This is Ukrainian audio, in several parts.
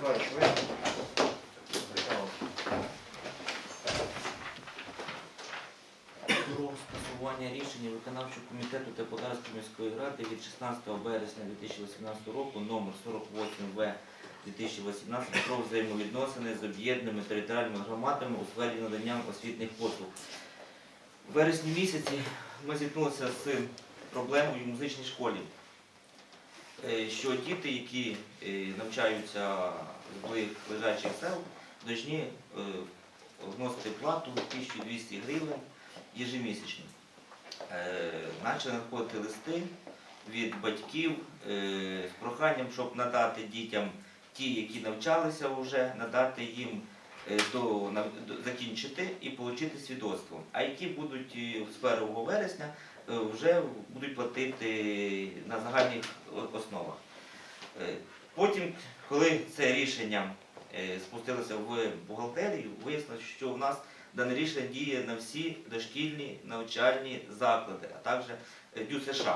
Про скасування рішення виконавчого комітету Теплодарської міської ради від 16 березня 2018 року номер 48 В 2018 про взаємовідносини з об'єднаними територіальними громадами у сфері надання освітніх послуг. У вересні місяці ми зіткнулися з проблемою в музичній школі, що діти, які е, навчаються з ближайших сел, повинні вносити плату 1200 гривень ежемісячно. Е, Почали надходити листи від батьків е, з проханням, щоб надати дітям ті, які навчалися вже, надати їм е, до, закінчити і отримати свідоцтво. А які будуть е, з 1 вересня е, вже будуть платити на загальних основах. Е, Потім, коли це рішення е, спустилося в бухгалтерію, вияснилося, що в нас Дане рішення діє на всі дошкільні навчальні заклади, а також ДЮСШ.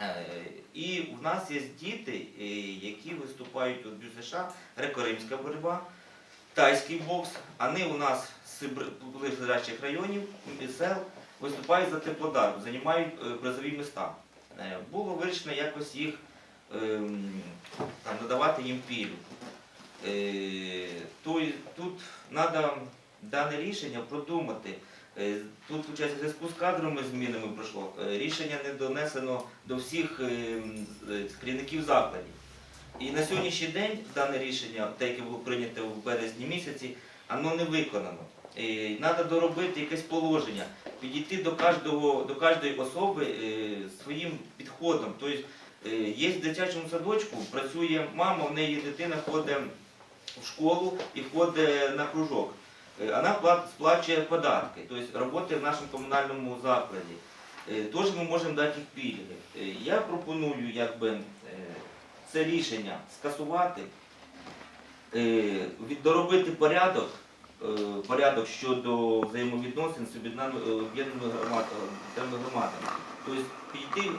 Е, І в нас є діти, які виступають у ДЮСШ, греко-римська боротьба, тайський бокс. Вони у нас з ближайших районів, сел, виступають за теплодар, займають призові міста. Е, Було вирішено якось їх ем, там, надавати їм пільгу. Е, Тут треба дане рішення продумати. Е, Тут, в зв'язку з кадровими змінами пройшло. Рішення не донесено до всіх е, м, з- керівників закладів. І на сьогоднішній день дане рішення, те, яке було прийнято в березні місяці, воно не виконано. Треба доробити якесь положення, підійти до кожного, до кожної особи е, своїм підходом. Тобто, е, є в дитячому садочку, працює мама, в неї дитина ходить в школу і ходить на кружок. Е, Вона сплачує податки, тобто працює в нашому комунальному закладі. Тож ми можемо дати їх пільги. Я пропоную якби, це рішення скасувати, доробити порядок, порядок щодо взаємовідносин з об'єднаними е, об'єднаними громад- е, громадами. Тобто підійти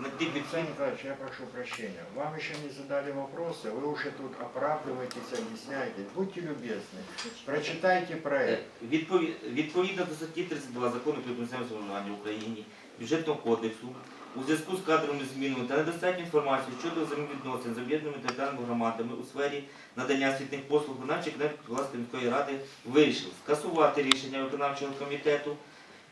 на ті Александр підхід. Николаевич, я прошу прощения. Вам еще не задали вопросы, вы уже тут оправдываетесь, объясняетесь. Будьте любезны, прочитайте Е, проект. відпові- Відповідно до статті 32 закону про місцеве самоврядування в Україні, бюджетного кодексу, у зв'язку з кадровими змінами та недостатньо інформації щодо взаємовідносин з об'єднаними територіальними громадами у сфері надання освітніх послуг, виконавчий комітет власної міської ради вирішив скасувати рішення виконавчого комітету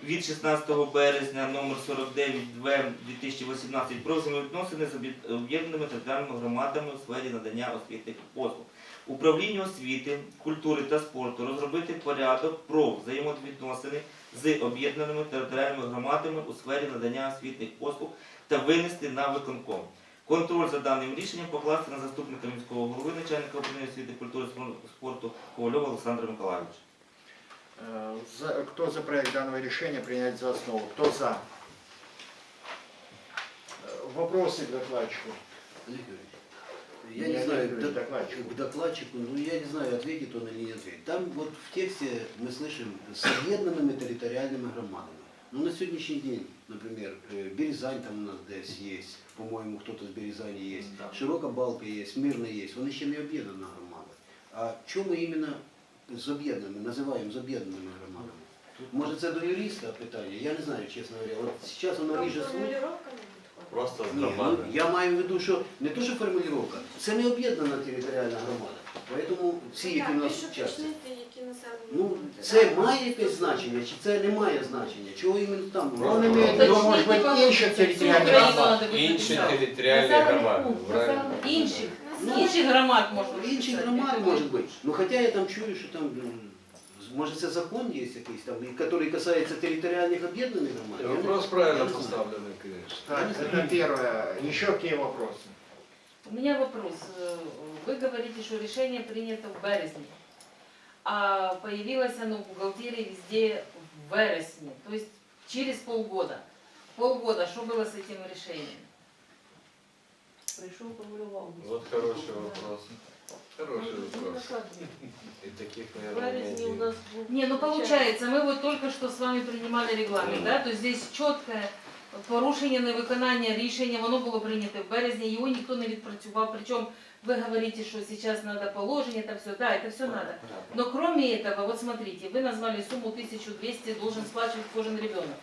від 16 березня номер 49 2018 про взаємовідносини з об'єднаними територіальними громадами у сфері надання освітних послуг. Управлінню освіти, культури та спорту розробити порядок про взаємовідносини з об'єднаними територіальними громадами у сфері надання освітних послуг та винести на виконком. Контроль за даним рішенням покласти на заступника міського голови, начальника управління освіти, культури та спорту Ковальова Олександра Миколаївича. Э, за- Кто за проект данного решения принять за основу? Кто за? Э, Вопросы к докладчику? Олег Юрьевич, я Не не Олег знаю, Юрьевич, док- докладчику. к докладчику, ну я не знаю, ответит он или не ответит. Там вот в тексте мы слышим с объединенными территориальными громадами. Ну на сегодняшний день, например, э, Березань там у нас здесь есть, по-моему, кто-то с Березани есть, Да. Широка Балка есть, Мирна есть, вони ще не об'єднана громада. А чому ми іменно з об'єднаними, називаємо з об'єднаними громадами? Може це до юриста питання? Я не знаю, чесно говоря. От зараз воно ріже слух. Просто з Ні, ну, громади. я маю в виду, що не то, що формулювання, це не об'єднана територіальна громада. Тому всі, які в нас вчаться. Ну, це має якесь значення, чи це не має значення? Чого іменно там? Он имеет в виду, может быть, інших территориальных Україну Інші територіальні громади. правильно? Інших. Інших громад можна Інші громади може бути. Ну хоча я там чую, що там, м, може це закон є якийсь там, який касається територіальних об'єднаних громад. Я не- Вопрос я правильно не знаю. поставленный, конечно. Так, это первое. Еще какие вопросы? У меня вопрос. Э, Вы говорите, что решение принято в березне, а появилось оно в бухгалтерии везде в вересне, то есть через полгода. Полгода, что было с этим решением? Прийшов, помалював. Вот хороший вопрос. Хороший вопрос. И таких, В наверное, не березні у один. нас був Не, ну получается, мы вот только что с вами принимали регламент, да, то есть здесь чіткое порушення невиконання рішення, воно було прийнято в березні, його ніхто не відпрацював, причому Вы говорите, что сейчас надо положение, это все, да, это все надо. Но кроме этого, вот смотрите, вы назвали сумму 1200 должен сплачивать кожен ребенок.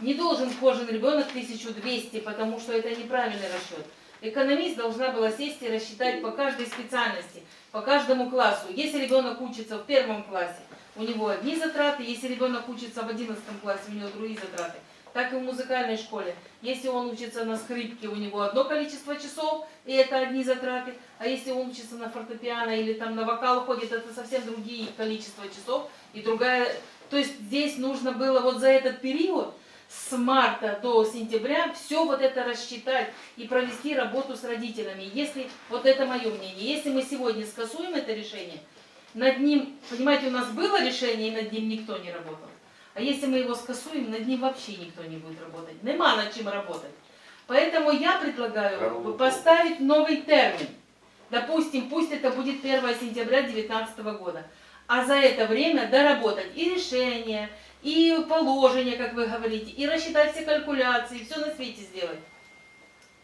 Не должен кожен ребенок 1200, потому что это неправильный расчет. Экономист должна была сесть и рассчитать по каждой специальности, по каждому классу. Если ребенок учится в первом классе, у него одни затраты, если ребенок учится в 11 классе, у него другие затраты. Так и в музыкальной школе. Если он учится на скрипке, у него одно количество часов, и это одни затраты. А если он учится на фортепиано или там на вокал ходит, это совсем другие количество часов и другая. То есть здесь нужно было вот за этот период с марта до сентября все вот это рассчитать и провести работу с родителями. Если, вот это мое мнение, если мы сегодня скасуем это решение, над ним, понимаете, у нас было решение, и над ним никто не работал. А если мы его скасуем, над ним вообще никто не будет работать. Нема над чем работать. Поэтому я предлагаю поставить новый термин. Допустим, пусть это будет 1 сентября 2019 года. А за это время доработать и решение, и положение, как вы говорите, и рассчитать все калькуляции, все на свете сделать.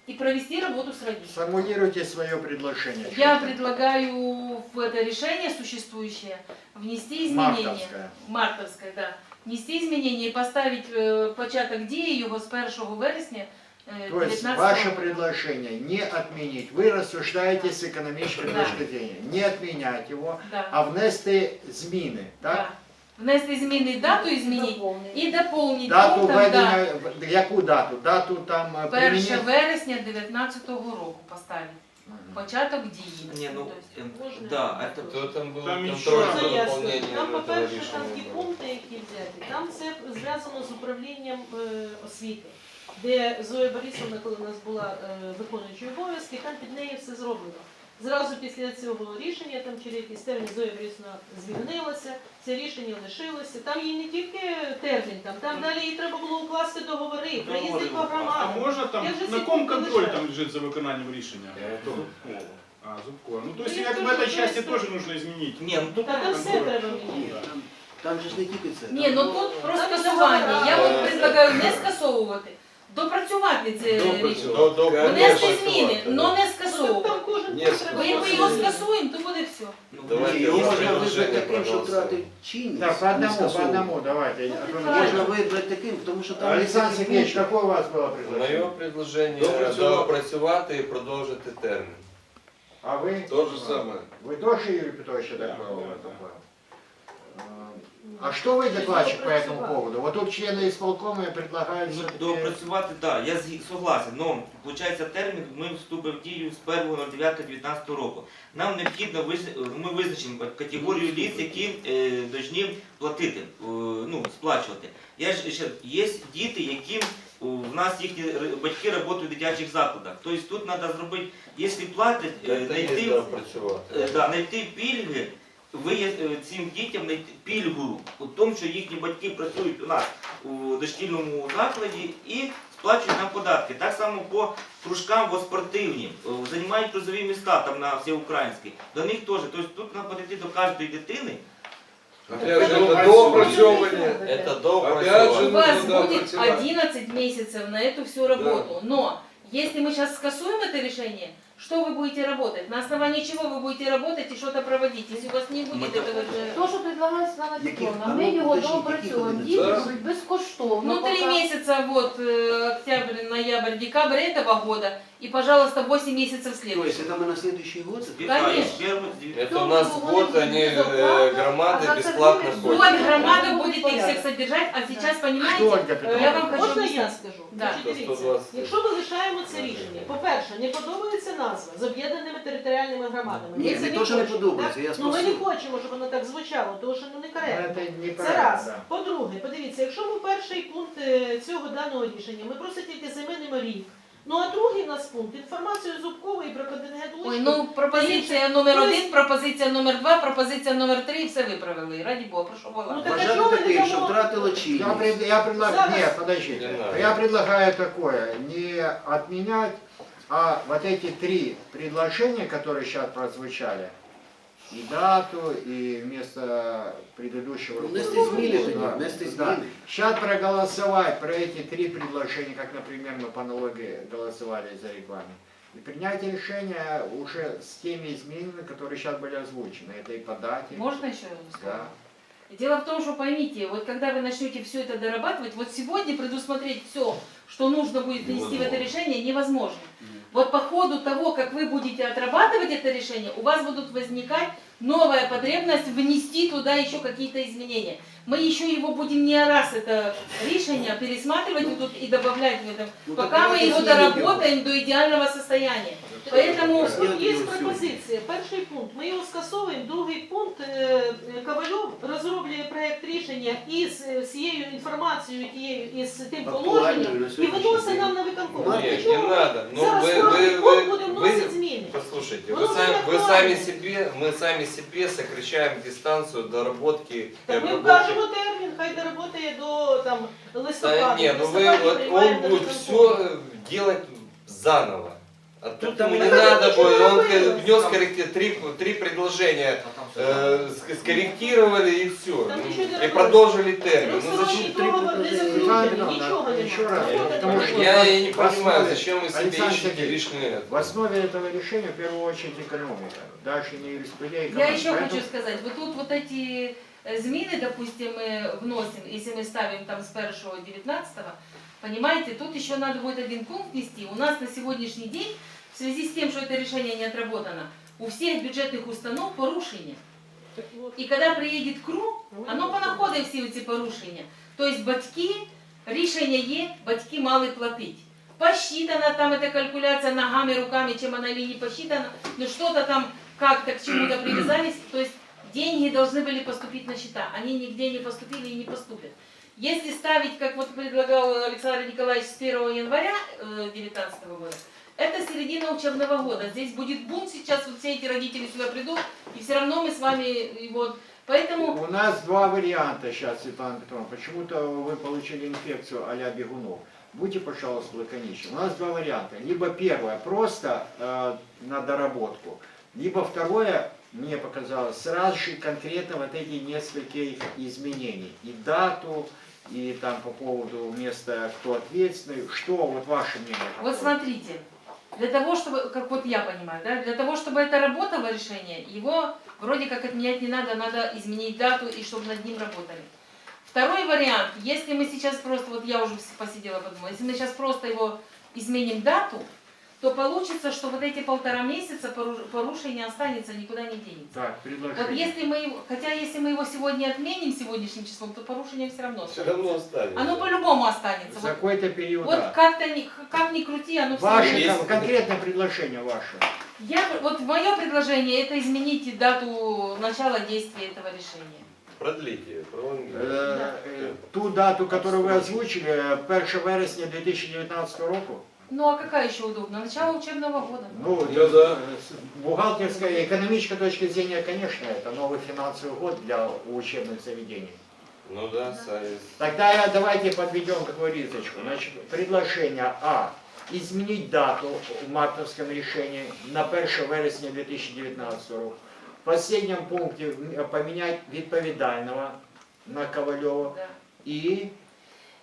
И провести работу с родителями. Сформулируйте свое предложение. Я предлагаю в это решение существующее внести изменения. Мартовское. Мартовское, да. Внести изменения и поставить е, початок дії його з 1 вересня е, То есть 19 ваше року. предложение не отменить. Вы рассуждаете с экономической Да. точки зрения. Не отменять его, Да, а внести зміни. Так? да. Внести зміни, дату і змінити і доповнити Дату пунктом, да, введення, в- яку дату? Дату там е, 1 примінення? вересня 19 року поставити. Початок дії. Не, ну, Тобто, эм, да, это То там було Там там трошки доповнення Там, до того по-перше, там рішення ті пункти, які взяті, там це зв'язано з управлінням е, освіти, де Зоя Борисовна, коли у нас була е, виконуючою обов'язки, там під нею все зроблено. Зразу після цього рішення, там через якийсь термін Зоя Борисовна звільнилася, це рішення лишилося. Там їй не тільки термін, там, там далі їй треба було укласти договори, проїздити по А можна там, вже на ком контроль там лежит за выполнением решения? Е, А, Зубкова. Ну, то есть Ну, я в этой части просто- тоже нужно изменить. Не, ну тут Та там все треба Ні, міняти. там, же ж не тільки це. Ні, ну тут про скасування. Я от предлагаю не скасовувати, допрацювати це рішення. До- до- Внести Конечно. зміни, але не Ну, так скасовувати. там кожен Ні, пункт треба Бо як ми вносити. його скасуємо, то буде все. ну, Давайте Ні, його я можна вибрати предложення таким, що проголосуємо. втратив чинність. Так, по не одному, по скасовувати. одному давайте. а то правильно. Можна можна- вибрати таким, тому що там є Александр такі Сергеевич, пункти. какое у вас было Моє предложение? предложення Доопрацювати. доопрацювати і продовжити термін. А вы? То же самое. Вы тоже, Юрий Петрович, я так Да, понял, да, такое? А что вы, докладчик, по этому поводу? Вот тут члены исполкома предлагают Ну, все-таки... доопрацювати, так, я згі- согласен, але виходить термін, ми вступимо в дію з 1.09.19 року. Нам необхідно виз- ми визначимо категорію літ, які е, повинні платити, е, ну, сплачувати. Я ж ще є діти, які у в нас їхні р- батьки працюють в дитячих закладах. Тобто тут треба зробити, якщо платять, е, Це є знайти доопрацювати. Е, да, знайти пільги, ви е, цим дітям знайти пільгу у тому, що їхні батьки працюють у нас у дошкільному закладі і сплачують нам податки. Так само по кружкам во спортивні, е, займають призові міста там на всеукраїнські. До них теж. Тобто тут треба підійти до кожної дитини. Опять же, Это это доопрацьовывание. Це Опять доопрацювати. же, У вас нужно будет доопрацевать. 11 месяцев на эту всю работу. Но если мы сейчас скасуем это решение, что вы будете работать? На основании чего вы будете работать и что-то проводить, если у вас не будет Мы этого же... То, що предлагає Світлана Яких? Петровна, А ми ну, його уточніть, доопрацьовуємо. яких Діти одиниць? будуть безкоштовно. Ну, три поки- месяца, вот, э, октябрь, ноябрь, декабрь этого года, и, пожалуйста, 8 месяцев То есть следующего. это мы на следующий год? Конечно. Это у нас год, они э, громады А за бесплатно це Вот ходят. громада Ну, будет их порядок. всех содержать, а сейчас, Что, понимаете, Ольга я Петровна? вам хочу Можна я объяснить. скажу? Да. Значить, дивіться, 120. Якщо ми лишаємо це рішення, по-перше, не подобається назва з об'єднаними територіальними громадами. Ні, це не то, що не подобається, я Ну ми не спросив. хочемо, щоб воно так звучало, тому що ну Ну, некоректно. это Це неправильно, раз. По-друге, подивіться, якщо ми перший пункт е, цього даного рішення, ми просто тільки займемо рік. Ну а другий у нас пункт інформацію Зубкової про контингент Ой, ну пропозиція номер один, пропозиція номер два, пропозиція номер три, і все виправили. Раді Бога, прошу Ну, Бога. так а Вважати чого не таким, що втратило Я, чинність. пред- я предлагаю, Зараз. нет, подождите, Не надо. я предлагаю такое, не отменять, а вот эти три предложения, которые сейчас прозвучали, и дату, и вместо предыдущего... Ну, внести зміни тоді, Да, внести да. зміни. Сейчас проголосовать про эти три предложения, как, например, мы по налоге голосовали за рекламу. и принять решение уже с теми изменениями, которые сейчас были озвучены. Это и по дате. Можно еще слово? Да. Дело в том, что поймите, вот когда вы начнете все это дорабатывать, вот сегодня предусмотреть все, что нужно будет внести в это решение, невозможно. Вот по ходу того, как вы будете отрабатывать это решение, у вас будут возникать новая потребность внести туда еще какие-то изменения. Мы еще его будем не раз это решение пересматривать и тут и добавлять в этом, Ну, пока мы его доработаем до идеального состояния. Поэтому Ні, Тут є ні, пропозиція. Перший пункт. Ми його скасовуємо. Другий пункт. е, Ковальов розроблює проект рішення із е, всією інформацією, тією із тим Актуальною положенням на і сьогоднішній виносить день. нам на виконком. Нет, Для Нет, чого не ми надо. Ну, Зараз вы, кожен вы, год вы, будемо вы- вносити зміни. послушайте, Ну, вы сами, это вы актуально. сами себе, мы сами себе сокращаем дистанцию доработки и Так ми обработки. вкажемо термін, хай доработає до там листопада. Да, не, ну В вы, листопаді вот приймаємо он на будет виконком. все делать заново. А Тут тут там ему и не надо надо ничего будет, он добавить. внес корректив, три, три предложения, э, ск- скорректировали и все. Там ничего не и добавить. продолжили термин. Ну, Двосторонній зачем? три договор не предложення? заключений, Правильно, нічого да. немає. Ще раз, Робота тому триває. що- Я, я не В понимаю, основе- зачем мы себе Александр ищем Сергеевич, лишнее. В основе этого решения в первую очередь экономика. Дальше не юриспруденция. Я еще Поэтому- хочу сказать, вот тут вот эти э, зміни, допустим, мы вносим, если мы ставим там с 1 19 понимаете, тут еще надо будет один пункт внести. У нас на сегодняшний день, в связи с тем, что это решение не отработано, у всех бюджетных установ порушення. Так от. І коли приїде КРУ, воно понаходить всі ці порушення. Тобто батьки, рішення є, батьки мали платити. Посчитана там эта калькуляция ногами, руками, чем она или не посчитана, но что-то там как-то к чему-то привязались, то есть деньги должны были поступить на счета, они нигде не поступили и не поступят. Если ставить, как вот предлагал Александр Николаевич с 1 января 2019 года, это середина учебного года. Здесь будет бунт, сейчас вот все эти родители сюда придут, и все равно мы с вами его... Поэтому У нас два варианта сейчас, Светлана Петровна. Почему-то вы получили инфекцию а-ля бегунов. Будьте, пожалуйста, лаконичны. У нас два варианта. Либо первое, просто э, на доработку. Либо второе, мне показалось, сразу же конкретно вот эти несколько изменений. И дату, и там по поводу места, кто ответственный. Что, вот ваше мнение? какое? Вот смотрите, для того, чтобы, как вот я понимаю, да, для того, чтобы это работало решение, его вроде как отменять не надо, надо изменить дату и чтобы над ним работали. Второй вариант, если мы сейчас просто, вот я уже посидела подумала, если мы сейчас просто его изменим дату, то получится, что вот эти полтора месяца пору- порушение останется, никуда не денется. Так, предложение. Вот если мы его, хотя если мы его сегодня отменим сегодняшним числом, то порушение все равно Все останется. равно останется. Оно по-любому останется. За Вот, какой-то период, вот да. как-то как ни крути, оно все Ваше Есть- конкретное предложение ваше. Я, вот мое предложение это изменить дату начала действия этого решения. Продлите, пролонгируйте. Е, Ту дату, которую вы озвучили, е, 1 вересня 2019 року. Ну а какая еще удобно? Начало учебного года. Ну, Да, да. э, с бухгалтерской, экономической точки зрения, конечно, это новый финансовый год для учебных заведений. Ну да, сами. Тогда я- давайте подведем какую рисочку. Значит, предложение А. Изменить дату в мартовском решении на 1 вересня 2019 року. В последнем пункте поменять відповідального на Ковальова Да. и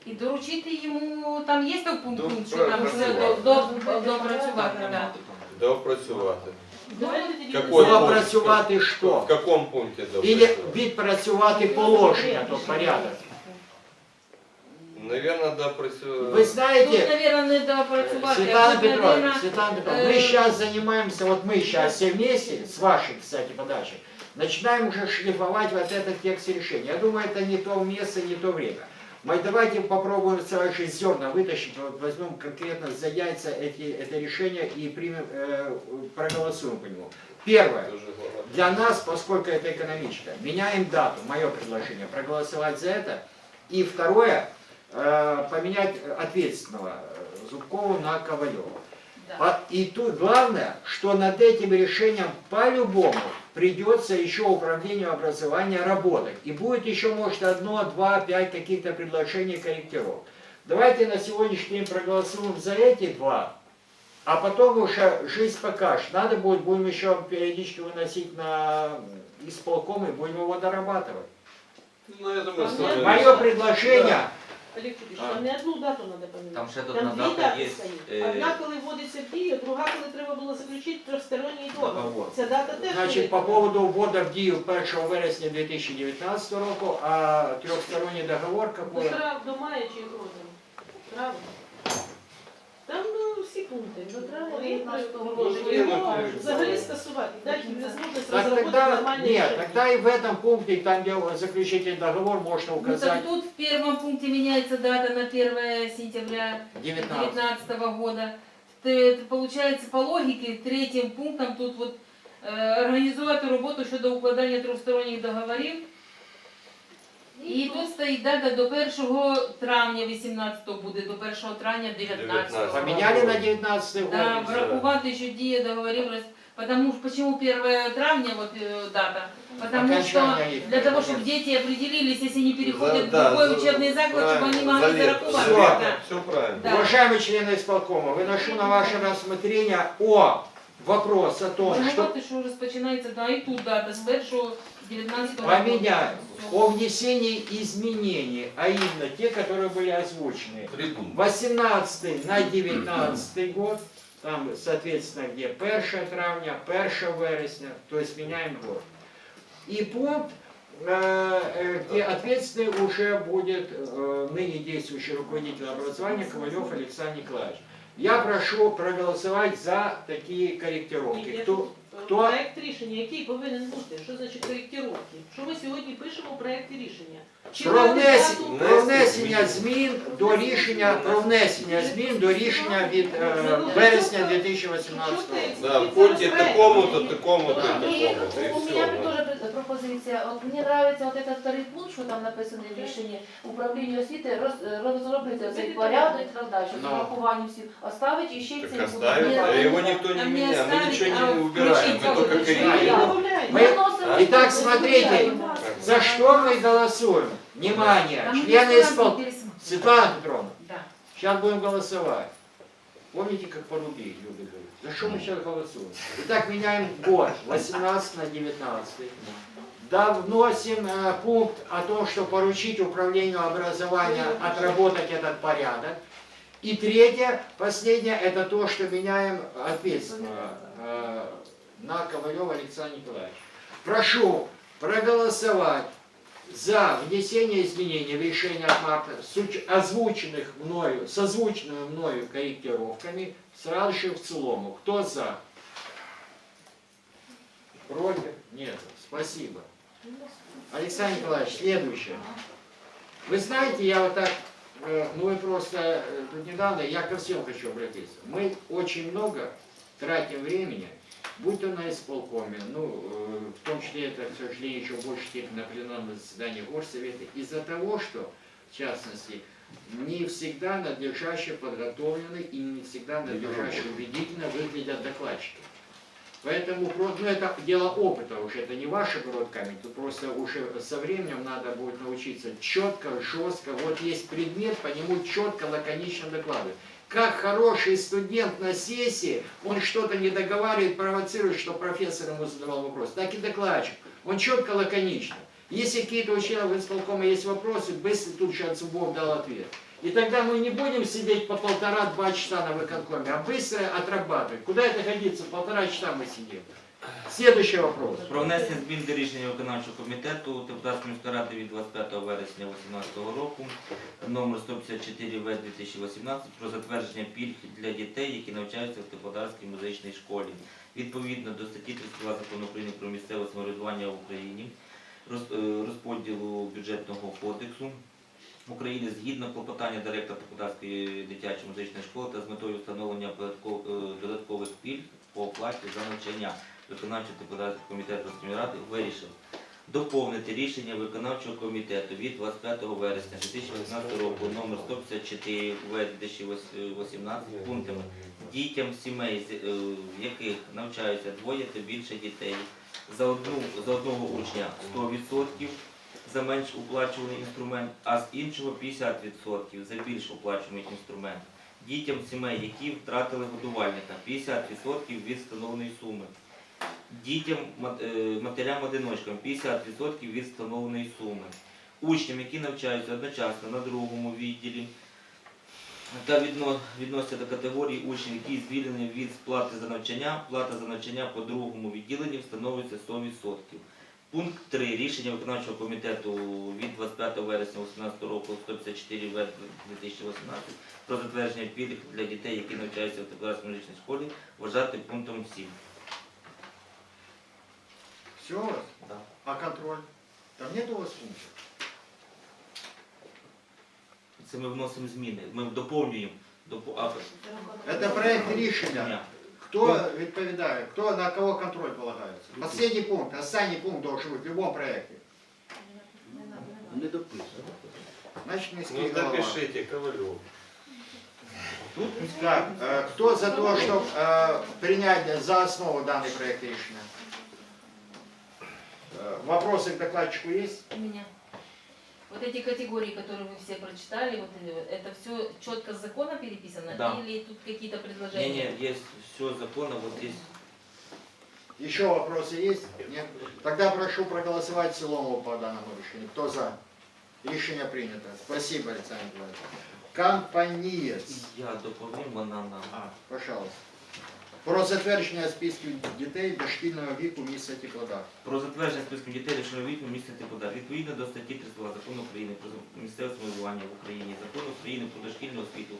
І доручити йому, там є той пункт, До- пункт, що там все працювати. до, до, допрацювати. Да. Доопрацювати. Давайте тоді Какой визначимо. пункт? допрацювати що? В каком пункте Или доопрацювати? відпрацювати положення, то порядок. Наверное, доопрацювати. Вы Тут, знаете, наверное, не допрацювати, а Светлана тут, Петровна, наверное, Светлана Петровна, мы э, сейчас занимаемся, вот мы сейчас все вместе, с вашей, кстати, подачей, начинаем уже шлифовать вот этот текст решения. Я думаю, это не то место, не то время. Мы давайте попробуем сразу зерна вытащить, вот возьмем конкретно за яйца эти, это решение и примем, э, проголосуем по нему. Первое. Для нас, поскольку это экономичка, меняем дату, мое предложение, проголосовать за это. И второе, э, поменять ответственного э, Зубкову на Ковалева. да. И тут главное, что над этим решением по-любому придется еще управлению образования работать. И будет еще, может, одно, два, пять каких-то предложений корректировок. Давайте на сегодняшний день проголосуем за эти два, а потом уже жизнь покажет. Надо будет, будем еще периодически выносить на исполком и будем его дорабатывать. Ну, я думаю, с вами- Мое предложение Олег Чубіш, А. там не одну дату треба пам'ятати. Там ще Там одна дві дата дати є. стоїть. е, Одна, коли вводиться в дію, друга, коли треба було заключити трьохсторонній договір. Договор. Ця дата теж Значить, по поводу ввода в дію 1 вересня 2019 року, а трьохсторонній договор трав, до мая чи якого там? Травня. Там ну, всі пункти. До травня Вони 19 року. положені. Його взагалі скасувати, дати їм можливість Так розробити тогда, нормальні нет, рішення. тогда и в этом пункте, там где заключительный договор, можно Ну, указать так тут в первом пункте меняется дата на 1 сентября 19. 2019 года. Т- Получается, по логике, третьим пунктом тут вот е, організувати роботу щодо укладання трьохсторонніх договорів. І тут стоїть дата до 1 травня 18 буде, до 1 травня 19. Поменяли на 19 Да, год. врахувати, що дія договорів, роз- потому почему 1 травня вот э, дата? Потому что Окончание их. для того, чтобы дети определились, если они переходят в Да, другой за- учебный заклад, чтобы они правильно, могли за лето. зарахувати. Всё. Да. Все правильно. Да. Уважаемые члены исполкома, выношу на ваше рассмотрение о вопрос о том, что Врахувати, що розпочинається, да, і тут дата, з 1 19 поменяем о внесении изменений, а именно те, которые были озвучены. Три пункти. 18 на 19 год, там, соответственно, где 1 травня, 1 вересня, то есть меняем год. И пункт, э, э, где ответственный уже будет э, ныне действующий руководитель образования Ковалев Александр Николаевич. Я прошу проголосовать за такие корректировки. Кто, хто- Проект рішення, який повинен бути? Що значить коректировки? Що ми сьогодні пишемо в проекті рішення? Чи про внесення, про внесення змін до рішення, про внесення змін до рішення від е, вересня 2018 року. Да, в пункті такому-то, такому-то, такому-то, И у меня все. тоже пр- пропозиция. Вот мне нравится вот этот второй пункт, что там написано в рішенні управління освіти роз- розробити цей порядок і так далі, з Ну. урахуванням всіх. Оставить і ще й Так цей пункт. оставим, Мне а нравится. его никто не Там не меняет, мы оставить, ничего а не убираем, включить мы только только корректируем. Добавляємо. Мы- Выносим Итак, что-то, смотрите, добавляем. За что мы голосуем? Внимание, Там члены несколько раз исполкома. пересмотрим. Светлана Петровна, Да. сейчас будем голосовать. Помните, как порубить, люди говорят? За что мы сейчас голосуем? Итак, меняем год, 18 на 19. Да, вносим э, пункт о том, что поручить управлению образования отработать этот порядок. И третье, последнее, это то, что меняем ответственного э, на Ковалева Александра Николаевича. Прошу проголосовать за внесение изменений в решение от марта с озвученных мною, с озвученными мною корректировками сразу же в целому. Кто за? Против? Нет. Спасибо. Александр Николаевич, следующее. Вы знаете, я вот так, э, ну вы просто э, тут недавно, я ко всем хочу обратиться. Мы очень много тратим времени, будь то на исполкоме, ну, э, в том числе это, к сожалению, еще в большей степени на пленарном заседании Горсовета, из-за того, что, в частности, не всегда надлежаще подготовлены и не всегда надлежаще убедительно выглядят докладчики. Поэтому про- ну, это дело опыта уже, это не ваши брод камень, тут просто уже со временем надо будет научиться четко, жестко. Вот есть предмет, по нему четко, лаконично докладывать. Как хороший студент на сессии, он что-то не договаривает, провоцирует, что профессор ему задавал вопрос. Так и докладчик. Он четко, лаконично. Если какие-то у членов исполкома есть вопросы, быстро тут же от зубов дал ответ. И тогда мы не будем сидеть по полтора-два часа на выконкоме, а быстро отрабатывать. Куда это годится? Полтора часа мы сидим. Следующий вопрос. Про внесення змін до рішення виконавчого комітету депутатської міської ради від 25 вересня 2018 року номер 154 В 2018 про затвердження пільг для дітей, які навчаються в Теплодарській музичній школі. Відповідно до статті 32 закону України про місцеве самоврядування в Україні, роз- е, розподілу бюджетного кодексу України згідно клопотання директора Теплодарської дитячої музичної школи та з метою встановлення е, додаткових пільг по оплаті за навчання. Виконавчого депутатського комітету Верховної Ради вирішив доповнити рішення виконавчого комітету від 25 вересня 2018 року номер 154 В 2018 пунктами. Дітям сімей, е, в яких навчаються двоє та більше дітей за одну за одного учня 100% за менш оплачуваний інструмент, а з іншого 50% за більш оплачуваний інструмент. Дітям сімей, які втратили годувальника 50% від встановленої суми. Дітям, е, матерям-одиночкам 50% від встановленої суми. учням, які навчаються одночасно на другому відділі та відносяться до категорії учнів, які звільнені від сплати за навчання, плата за навчання по другому відділенні встановлюється 100%. Пункт 3. Рішення виконавчого комітету від 25 вересня 2018 року 154 в 2018 про затвердження пільг для дітей, які навчаються в Теплярській музичній школі, вважати пунктом 7. Все у вас? Да. А контроль? Там нет у вас функций? Це ми вносимо зміни. Ми доповнюємо. Допо... А, Это проект решения. ні. Кто відповідає? Кто на кого контроль полагается? Последний пункт, останний пункт должен быть в любом проекте. Не дописано. Значит, не Ну ски голова. запишите, Ковалев. Так, э, кто за то, чтобы э, принять за основу данный проект решения? Э, Вопросы к докладчику есть? У меня. Вот эти категории, которые вы все прочитали, вот э, это все четко с закона переписано Да. или тут какие-то Ні, предложения? ні, є все законно, от є Еще вопросы есть? Нет? Тогда прошу проголосовать в целом по данному решению. Кто за? Решение принято. Спасибо, Александр Николаевич. Компаниец. я доповім, вона нам. А, пожалуйста. Про затвердження списків дітей дошкільного віку міста Теплодар. Про затвердження списку дітей дошкільного віку міста Типодар. Відповідно до статті 32 Закону України про місцеве самоврядування в Україні, Закону України про дошкільну освіту,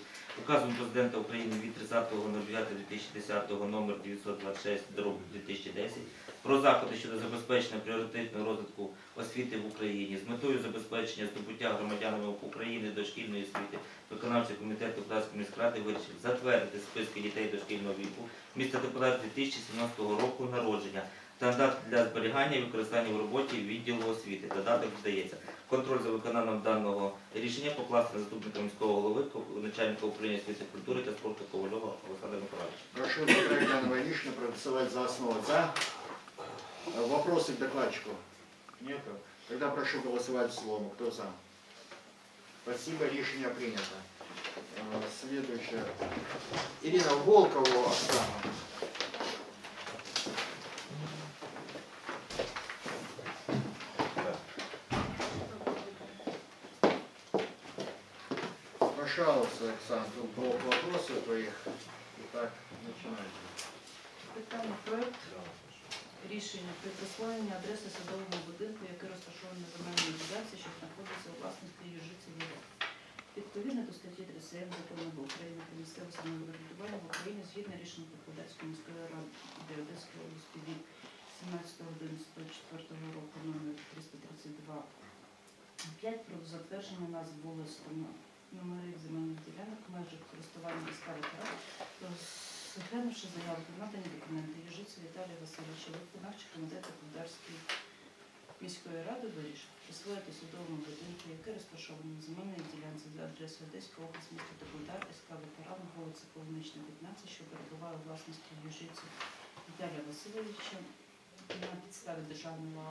указом Президента України від 30.09.2010 номер 926 дроб 2010 про заходи щодо забезпечення пріоритетного розвитку освіти в Україні з метою забезпечення здобуття громадянами України дошкільної освіти, виконавчий комітет Української міськради вирішив затвердити списки дітей дошкільного віку міста Типодар 2017 року народження та надати для зберігання і використання в роботі відділу освіти. Додаток здається. Контроль за виконанням даного рішення покласти на заступника міського голови, начальника управління освіти культури та спорту Ковальова Олександра Миколаївича. Прошу проект рішення проголосовать за основу. За. Э, Вопросы к докладчику? Нету? Тогда прошу голосовать целом. Кто за? Спасибо, решение принято. Э, Следующее. Ирина Волкова, Оксана. Пожалуйста, тут блок вопросов твоих. Итак, начинайте. Питання проект рішення про присвоєння адреси садовому будинку, який розташований на земельній ділянці, що знаходиться у власності Южиці ВВ. Відповідно до статті 37 закону України про місцеве самоврядування в Україні згідно рішення Покладецької міської ради Одеської області від 17.11.4 року номер 332 5 про затвердження вулиць та номерів земельних ділянок межах користування міського права Розглянувши заяву про надані документи Южиці Віталія Васильовича, виконавчий комітет Кударської міської ради вирішив присвоїти судовому будинку, який розташований на земельній ділянці за адресою Одеська область, місто Теплодар, СК ветеран, вулиця Полунична, 15, що перебуває у власності Южиці Віталія Васильовича на підставі державного